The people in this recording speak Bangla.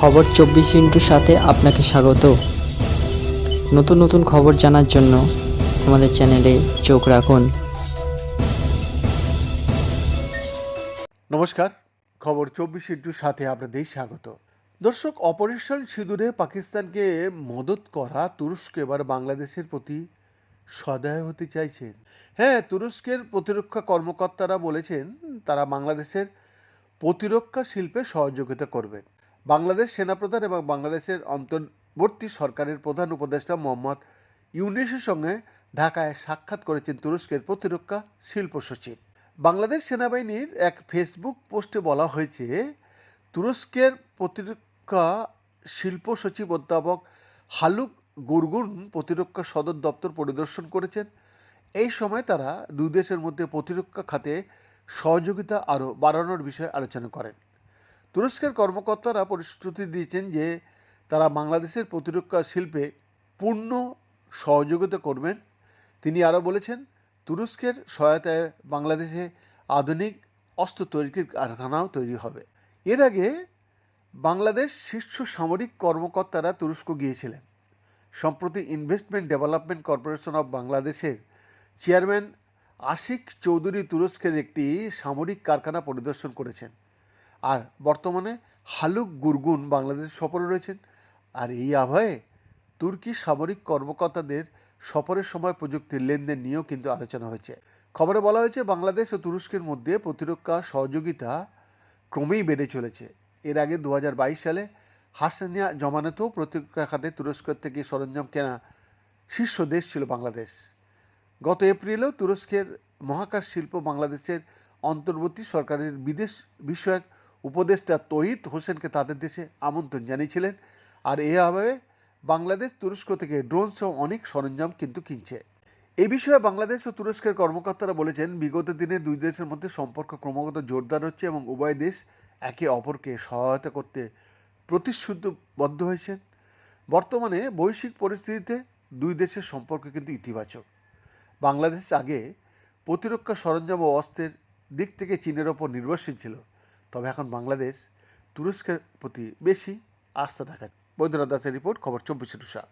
খবর চব্বিশ ইন্টুর সাথে আপনাকে স্বাগত। নতুন নতুন খবর জানার জন্য আমাদের চ্যানেলে চোখ রাখুন। নমস্কার, খবর চব্বিশ ইন্টুর সাথে আপনাদের স্বাগত। দর্শক, অপারেশন সিঁদুরে পাকিস্তানকে মদত করা তুরস্ক এবার বাংলাদেশের প্রতি সদয় হতে চাইছেন হ্যাঁ তুরস্কের প্রতিরক্ষা কর্মকর্তারা বলেছেন, তারা বাংলাদেশের প্রতিরক্ষা শিল্পে সহযোগিতা করবেন। বাংলাদেশ সেনাপ্রধান এবং বাংলাদেশের অন্তর্বর্তী সরকারের প্রধান উপদেষ্টা মোহাম্মদ ইউনিসের সঙ্গে ঢাকায় সাক্ষাৎ করেছেন তুরস্কের প্রতিরক্ষা শিল্প সচিব। বাংলাদেশ সেনাবাহিনীর এক ফেসবুক পোস্টে বলা হয়েছে, তুরস্কের প্রতিরক্ষা শিল্প সচিব অধ্যাপক হালুক গুরগুন প্রতিরক্ষা সদর দপ্তর পরিদর্শন করেছেন। এই সময় তারা দুই দেশের মধ্যে প্রতিরক্ষা খাতে সহযোগিতা আরও বাড়ানোর বিষয়ে আলোচনা করেন। তুরস্কের কর্মকর্তারা প্রতিশ্রুতি দিয়েছেন যে তারা বাংলাদেশের প্রতিরক্ষা শিল্পে পূর্ণ সহযোগিতা করবেন। তিনি আরও বলেছেন, তুরস্কের সহায়তায় বাংলাদেশে আধুনিক অস্ত্র তৈরির কারখানাও তৈরি হবে। এর আগে বাংলাদেশ শীর্ষ সামরিক কর্মকর্তারা তুরস্ক গিয়েছিলেন। সম্প্রতি ইনভেস্টমেন্ট ডেভেলপমেন্ট কর্পোরেশন অব বাংলাদেশের চেয়ারম্যান আশিক চৌধুরী তুরস্কের একটি সামরিক কারখানা পরিদর্শন করেছেন। আর বর্তমানে হালুক গুরগুন বাংলাদেশ সফরে রয়েছেন। আর এই আবহে তুর্কি সামরিক কর্মকর্তাদের সফরের সময় প্রযুক্তির লেনদেন নিয়েও কিন্তু আলোচনা হয়েছে। খবরে বলা হয়েছে, বাংলাদেশ ও তুরস্কের মধ্যে প্রতিরক্ষা সহযোগিতা ক্রমেই বেড়ে চলেছে। এর আগে দু হাজার বাইশ সালে হাসানিয়া জমানতেও প্রতিরক্ষা খাতে তুরস্কের থেকে সরঞ্জাম কেনা শীর্ষ দেশ ছিল বাংলাদেশ। গত এপ্রিলেও তুরস্কের মহাকাশ শিল্প বাংলাদেশের অন্তর্বর্তী সরকারের বিদেশ বিষয়ক উপদেষ্টা তহিদ হোসেনকে তাদের দেশে আমন্ত্রণ জানিয়েছিলেন। আর এ আবহে বাংলাদেশ তুরস্ক থেকে ড্রোন সহ অনেক সরঞ্জাম কিন্তু কিনছে। এ বিষয়ে বাংলাদেশ ও তুরস্কের কর্মকর্তারা বলেছেন, বিগত দিনে দুই দেশের মধ্যে সম্পর্ক ক্রমাগত জোরদার হচ্ছে এবং উভয় দেশ একে অপরকে সহায়তা করতে প্রতিশ্রুতিবদ্ধ হয়েছেন বর্তমানে বৈশ্বিক পরিস্থিতিতে দুই দেশের সম্পর্ক কিন্তু ইতিবাচক। বাংলাদেশ আগে প্রতিরক্ষা সরঞ্জাম ও অস্ত্রের দিক থেকে চীনের ওপর নির্ভরশীল ছিল। তবে এখন বাংলাদেশ তুরস্কের প্রতি বেশি আস্থা দেখায়। বৈদ্যনাথ দাসের রিপোর্ট খবর চব্বিশে টুসা